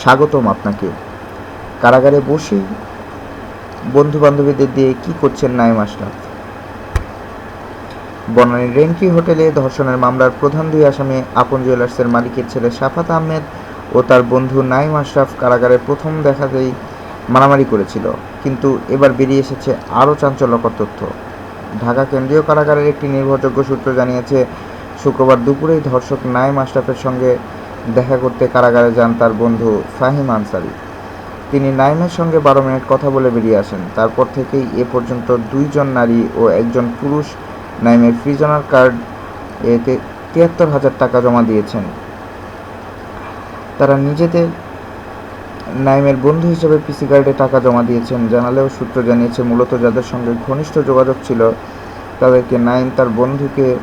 স্বাগতম আপনাকে। কারাগারে বসেই বন্ধু বান্ধবীদের দিয়ে কি করছেন নাইম আশরাফ? বনানীর রেন্ট্রি হোটেলে ধর্ষণের মামলার প্রধান দুই আসামি আপন জুয়েলার্সের মালিকের ছেলে সাফাত আহমেদ ও তার বন্ধু নাইম আশরাফ কারাগারে প্রথম দেখাতেই মারামারি করেছিল। কিন্তু এবার বেরিয়ে এসেছে আরও চাঞ্চল্যকর তথ্য। ঢাকা কেন্দ্রীয় কারাগারের একটি নির্ভরযোগ্য সূত্র জানিয়েছে, শুক্রবার দুপুরেই ধর্ষক নাইম আশরাফের সঙ্গে দেখা করতে কারাগারে যান তার বন্ধু ফাহিম আনসারি। তিনি নাইমের সঙ্গে বারো মিনিট কথা বলে বেরিয়ে আসেন। তারপর থেকেই এ পর্যন্ত দুইজন নারী ও একজন পুরুষ নাইমের ফ্রিজনার কার্ড এতে তিয়াত্তর হাজার টাকা জমা দিয়েছেন। তারা নিজেদের নাইমের বন্ধু হিসেবে পিসি কার্ডে টাকা জমা দিয়েছেন। জানালেও সূত্র জানিয়েছে, মূলত যাদের সঙ্গে ঘনিষ্ঠ যোগাযোগ ছিল, তাদেরকে নাইম তার বন্ধুকে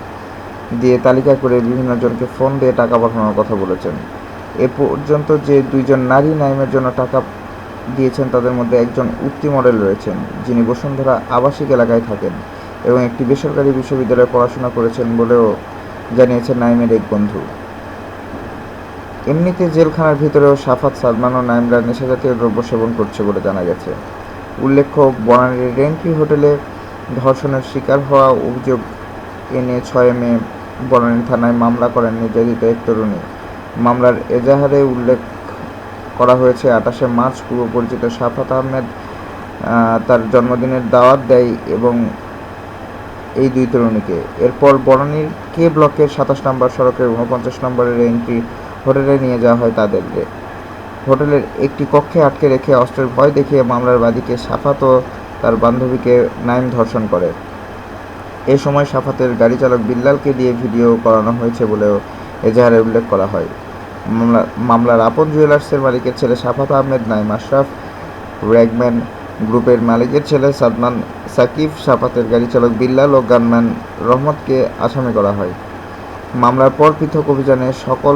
দিয়ে তালিকা করে বিভিন্ন জনকে ফোন দিয়ে টাকা পাঠানোর কথা বলেছেন। এ পর্যন্ত যে দুইজন নারী নাইমের জন্য টাকা দিয়েছেন, তাদের মধ্যে একজন উক্তি মডেল রয়েছেন, যিনি বসুন্ধরা আবাসিক এলাকায় থাকেন এবং একটি বেসরকারি বিশ্ববিদ্যালয়ে পড়াশোনা করেছেন বলেও জানিয়েছেন নাইমের এক বন্ধু। এমনিতে জেলখানার ভিতরেও সাফাত সালমান ও নাইমরা নেশাজাতীয় দ্রব্য সেবন করছে বলে জানা গেছে। উল্লেখ্য, বনানীর রেন্ট্রি হোটেলে ধর্ষণের শিকার হওয়া অভিযোগ এনে ছয় মে বনানী থানায় মামলা করেন নির্যাতিত এক তরুণী। মামলার এজাহারে উল্লেখ করা হয়েছে আঠাশে মার্চ পূর্ব পরিচিত সাফাত আহমেদ আহ, তার জন্মদিনের দাওয়াত দেয় এবং এই দুই তরুণীকে। এরপর বনানীর কে ব্লকের সাতাশ নম্বর সড়কের উনপঞ্চাশ নম্বরের এন্ট্রি হোটেলে নিয়ে যাওয়া হয় তাদেরকে হোটেলের একটি কক্ষে আটকে রেখে অস্ত্রের ভয় দেখিয়ে মামলার বাদীকে সাফাত ও তার বান্ধবীকে নাইম ধর্ষণ করে। এ সময় সাফাতের গাড়ি চালক বিল্লালকে দিয়ে ভিডিও করানো হয়েছে বলেও এজাহারে উল্লেখ করা হয়। মামলা, মামলার আপন জুয়েলার্সের মালিকের ছেলে সাফাত আহমেদ নাইম আশরাফ, র্যাগম্যান গ্রুপের মালিকের ছেলে সাদমান সাকিব, সাফাতের গাড়ি চালক বিল্লাল ও গানম্যান রহমতকে আসামি করা হয়। মামলার পর পৃথক অভিযানে সকল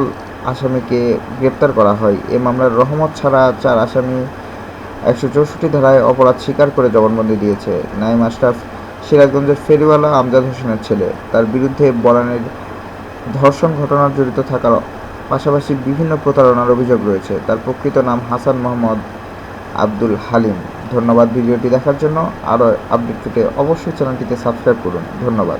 আসামিকে গ্রেপ্তার করা হয়। এ মামলার রহমত ছাড়া চার আসামি একশো চৌষট্টি ধারায় অপরাধ স্বীকার করে জবানবন্দি দিয়েছে। নাইম আশরাফ সিরাজগঞ্জের ফেরিওয়ালা আমজাদ হোসেনের ছেলে। তার বিরুদ্ধে বরানের ধর্ষণ ঘটনা জড়িত থাকার পাশাপাশি বিভিন্ন প্রতারণার অভিযোগ রয়েছে। তার প্রকৃত নাম হাসান মোহাম্মদ আব্দুল হালিম। ধন্যবাদ ভিডিওটি দেখার জন্য। আরও আপডেট পেতে অবশ্যই চ্যানেলটিতে সাবস্ক্রাইব করুন। ধন্যবাদ।